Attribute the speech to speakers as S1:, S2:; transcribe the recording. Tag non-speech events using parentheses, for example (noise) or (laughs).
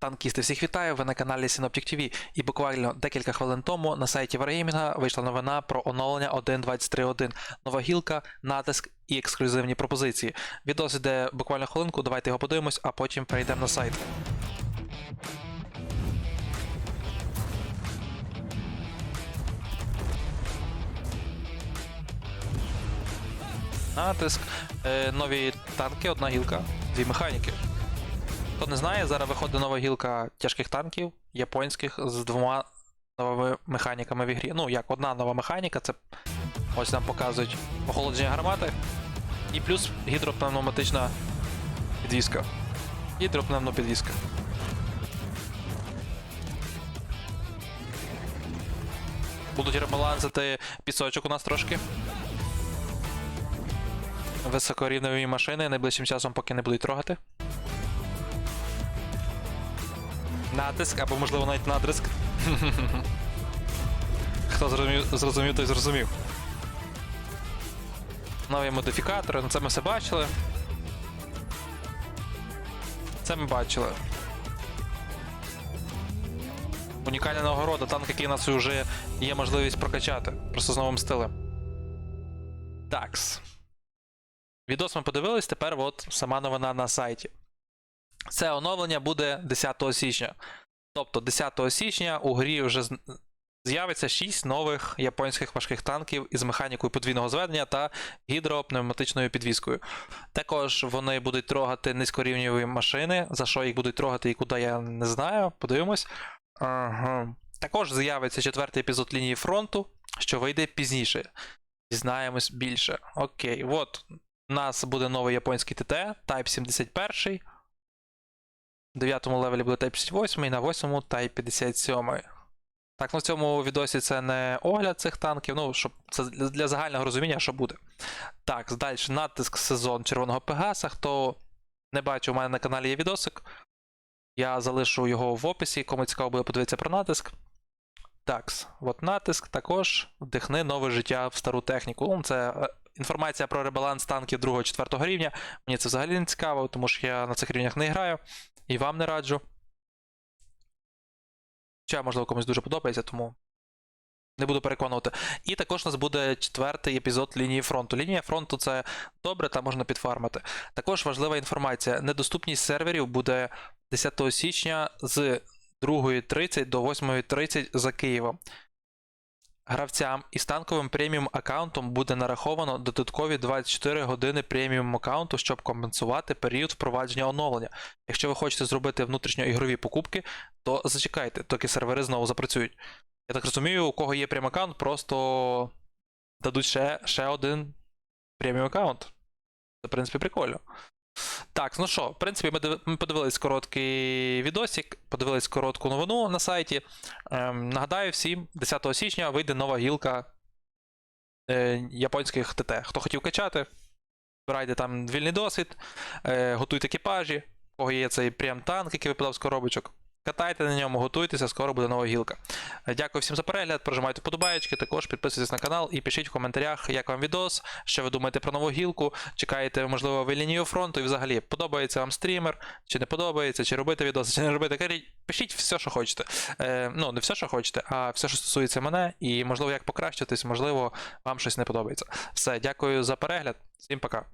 S1: Танкісти, всіх вітаю! Ви на каналі Synoptic TV. І буквально декілька хвилин тому на сайті Wargaming вийшла новина про оновлення 1.23.1. Нова гілка, натиск і ексклюзивні пропозиції. Відос іде буквально хвилинку, давайте його подивимось, а потім перейдемо на сайт. Натиск, е, нові танки, одна гілка, дві механіки. Хто не знає, зараз виходить нова гілка тяжких танків, японських, з двома новими механіками в ігрі. Ну, як одна нова механіка, це ось нам показують охолодження гармати. І плюс гідропневматична підвіска. Гідропневмопідвіска. Будуть ребалансити пісочок у нас трошки. Високорівневі машини найближчим часом поки не будуть трогати. Натиск або, можливо, навіть надриск. (laughs) Хто зрозумів, зрозумів, той зрозумів. Нові модифікатори, ну це ми все бачили. Це ми бачили. Унікальна нагорода, танк, який у нас вже є можливість прокачати. Просто з новим стилем. Такс. Відос ми подивились, тепер от сама новина на сайті. Це оновлення буде 10 січня. Тобто 10 січня у грі вже з'явиться 6 нових японських важких танків із механікою подвійного зведення та гідропневматичною підвіскою. Також вони будуть трогати низькорівневі машини. За що їх будуть трогати і куди я не знаю. Подивимось. Ага. Також з'явиться четвертий епізод лінії фронту, що вийде пізніше. Дізнаємось більше. Окей, от у нас буде новий японський ТТ, Type 71. В 9 левелі буде Type 58, і на 8 Type 57. Так, ну в цьому відосі це не огляд цих танків, ну, щоб це для для загального розуміння, що буде. Так, далі натиск сезон червоного Пегаса. Хто не бачив, у мене на каналі є відосик. Я залишу його в описі, кому цікаво буде подивитися про натиск. Так, от натиск також вдихни нове життя в стару техніку. Ну, Це е, інформація про ребаланс танків 2-4 рівня. Мені це взагалі не цікаво, тому що я на цих рівнях не граю і вам не раджу. Хоча, можливо, комусь дуже подобається, тому не буду переконувати. І також у нас буде четвертий епізод лінії фронту. Лінія фронту це добре, там можна підфармити. Також важлива інформація: недоступність серверів буде 10 січня з 2.30 до 8.30 за Києвом. Гравцям із танковим преміум аккаунтом буде нараховано додаткові 24 години преміум аккаунту, щоб компенсувати період впровадження оновлення. Якщо ви хочете зробити внутрішньоігрові покупки, то зачекайте, доки сервери знову запрацюють. Я так розумію, у кого є преміум аккаунт, просто дадуть ще, ще один преміум аккаунт. Це, в принципі, прикольно. Так, ну що, в принципі, ми, диви- ми подивились короткий відосик, подивились коротку новину на сайті. Ем, нагадаю всім, 10 січня вийде нова гілка е, японських ТТ. Хто хотів качати, збирайте там вільний досвід, е, готуйте екіпажі, у кого є цей прям танк, який випадав з коробочок. Катайте на ньому, готуйтеся, скоро буде нова гілка. Дякую всім за перегляд, прожимайте подобаєчки, також підписуйтесь на канал і пишіть в коментарях, як вам відос, що ви думаєте про нову гілку, чекаєте, можливо, ви лінію фронту і взагалі подобається вам стрімер, чи не подобається, чи робити відоси, чи не робити. Пишіть все, що хочете. Е, ну, не все, що хочете, а все, що стосується мене, і можливо, як покращитись, можливо, вам щось не подобається. Все, дякую за перегляд, всім пока.